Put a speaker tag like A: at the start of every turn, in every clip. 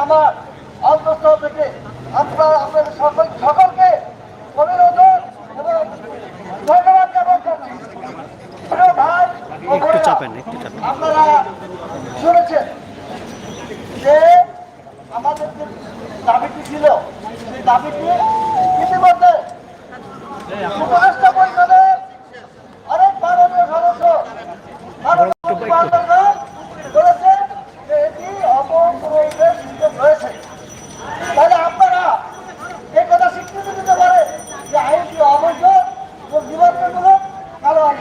A: আমার অন্তঃস্থল থেকে আপনারা আপনাদের সকল সকলকে অভিনন্দন এবং ধন্যবাদ জ্ঞাপন করছি ভাই
B: একটু চাপেন একটু চাপেন।
A: আপনারা শুনেছেন যে আমাদের যে দাবিটি ছিল সেই দাবিটি ইতিমধ্যে উপদেষ্টা অনেক মাননীয় সদস্য মাননীয় মন্ত্রীমণ্ডলগণ বলেছেন যে এটি অপপ্রয়োগের সুযোগ রয়েছে তাহলে আপনারা এই কথা স্বীকৃতি দিতে পারেন যে আইনটি অবৈধ এবং নিবন্ধনমূলক কারণ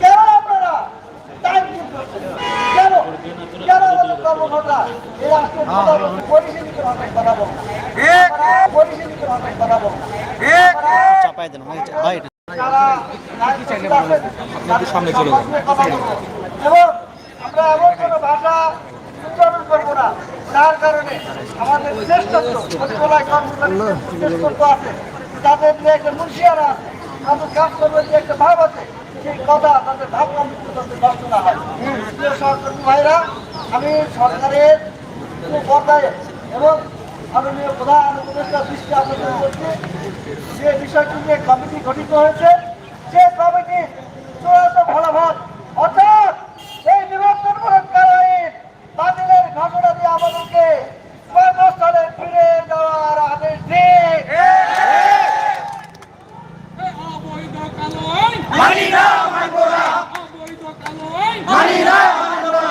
A: কেন আপনারা টাইম করছেন কেন কেন আমাদের কর্মকর্তা এই রাষ্ট্রের প্রধান পরিচালিত ভাবে কথা বলব পরিচালিত ভাবে কথা বলব
B: চাপাই দেন ভাই
A: তাদের সম্পর্কে কথা বলব। এবং আমরা এমন কোনো ভাষা উচ্চারণ করব না যার কারণে আমাদের শ্রেষ্ঠত্ব আছে। তাদের যে একটা মুন্সিয়ারা আছে তাদের কাজ করবে যে একটা ভাব আছে সেই কথা তাদের ভাব কমিটি তাদের নষ্ট না। হয় ভাইরা আমি সরকারের পর্দায় এবং মাননীয় প্রধান উপদেষ্টা দৃষ্টি আকর্ষণ করছি। যে বিষয়টি নিয়ে কমিটি গঠিত হয়েছে সে কমিটি চূড়ান্ত ফলাফল অর্থাৎ এই নিবন্ধনমূলক আইন বাতিলের ঘটনা দিয়ে আমাদেরকে কর্মস্থলে ফিরে যাওয়ার আদেশ দিন
C: অবৈধ কালো আইন
D: মানি না মানবো না
C: অবৈধ কালো আইন
D: মানি না মানবো না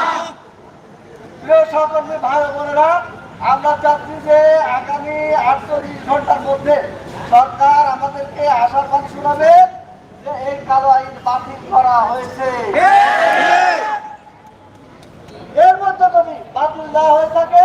A: প্রিয় সহকর্মী ভাই বোনেরা আমরা চাচ্ছি যে আগামী আটচল্লিশ ঘণ্টার মধ্যে সরকার আমাদেরকে আশাবাদ শোনাবে যে এই কালো আইন বাতিল করা হয়েছে। এর মধ্যে যদি বাতিল দেওয়া হয়ে থাকে